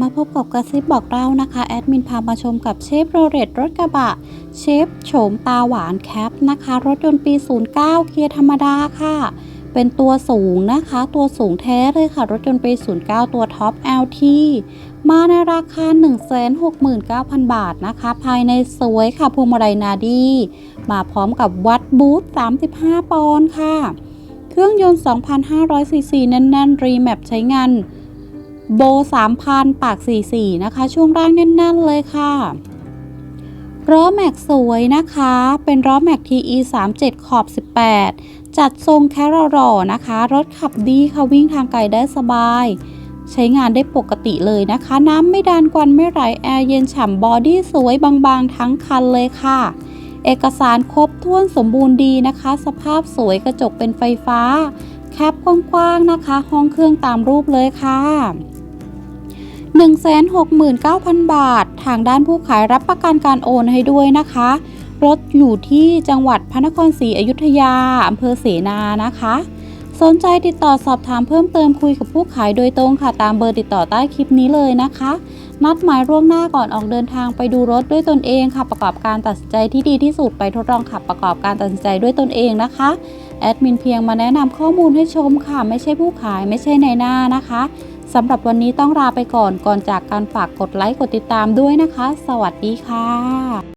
มาพบกับกระซิบบอกเล่านะคะ แอดมินพามาชมกับเชฟโรเลตรถกระบะ เชฟโฉมตาหวานแคปนะคะ รถยนต์ปี 09 เกียร์ธรรมดาค่ะ เป็นตัวสูงนะคะ ตัวสูงแท้เลยค่ะ รถยนต์ปี 09 ตัวท็อป LT มาในราคา 169,000 บาทนะคะ ภายในสวยค่ะพวงมาลัยนาดี มาพร้อมกับวัดบูธ35 ปอนด์ค่ะ เครื่องยนต์ 2,500ซีซีแน่นๆ รีแมปใช้งาน โบ3,000ปาก44นะคะ ช่วงล่างแน่นๆเลยค่ะล้อแม็กสวยนะคะ เป็นล้อแม็ก TE 37ขอบ18จัดทรงแครอรอนะคะ รถขับดีค่ะวิ่งทางไกลได้สบาย ใช้งานได้ปกติเลยนะคะ น้ำไม่ดานควันไม่ไหลแอร์เย็นฉ่ำบอดี้สวยบางๆ ทั้งคันเลยค่ะ เอกสารครบถ้วนสมบูรณ์ดีนะคะ สภาพสวยกระจกเป็นไฟฟ้า แคปกว้างๆนะคะ ห้องเครื่องตามรูปเลยค่ะ 169,000 บาท ทางด้านผู้ขายรับประกันการโอนให้ด้วยนะคะ รถอยู่ที่จังหวัดพระนครศรีอยุธยาอำเภอเสนานะคะ สนใจติดต่อสอบถามเพิ่มเติมคุยกับผู้ขายโดยตรงค่ะตามเบอร์ติดต่อใต้คลิปนี้เลยนะคะ นัดหมายล่วงหน้าก่อนออกเดินทางไปดูรถด้วยตนเองค่ะ ประกอบการตัดสินใจที่ดีที่สุดไปทดลองขับประกอบการตัดสินใจด้วยตนเองนะคะแอดมินเพียงมาแนะนำข้อมูลให้ชมค่ะ ไม่ใช่ผู้ขายไม่ใช่ในหน้านะคะ สำหรับวันนี้ต้องลาไปก่อนก่อนจากการฝากกดไลค์กดติดตามด้วยนะคะ สวัสดีค่ะ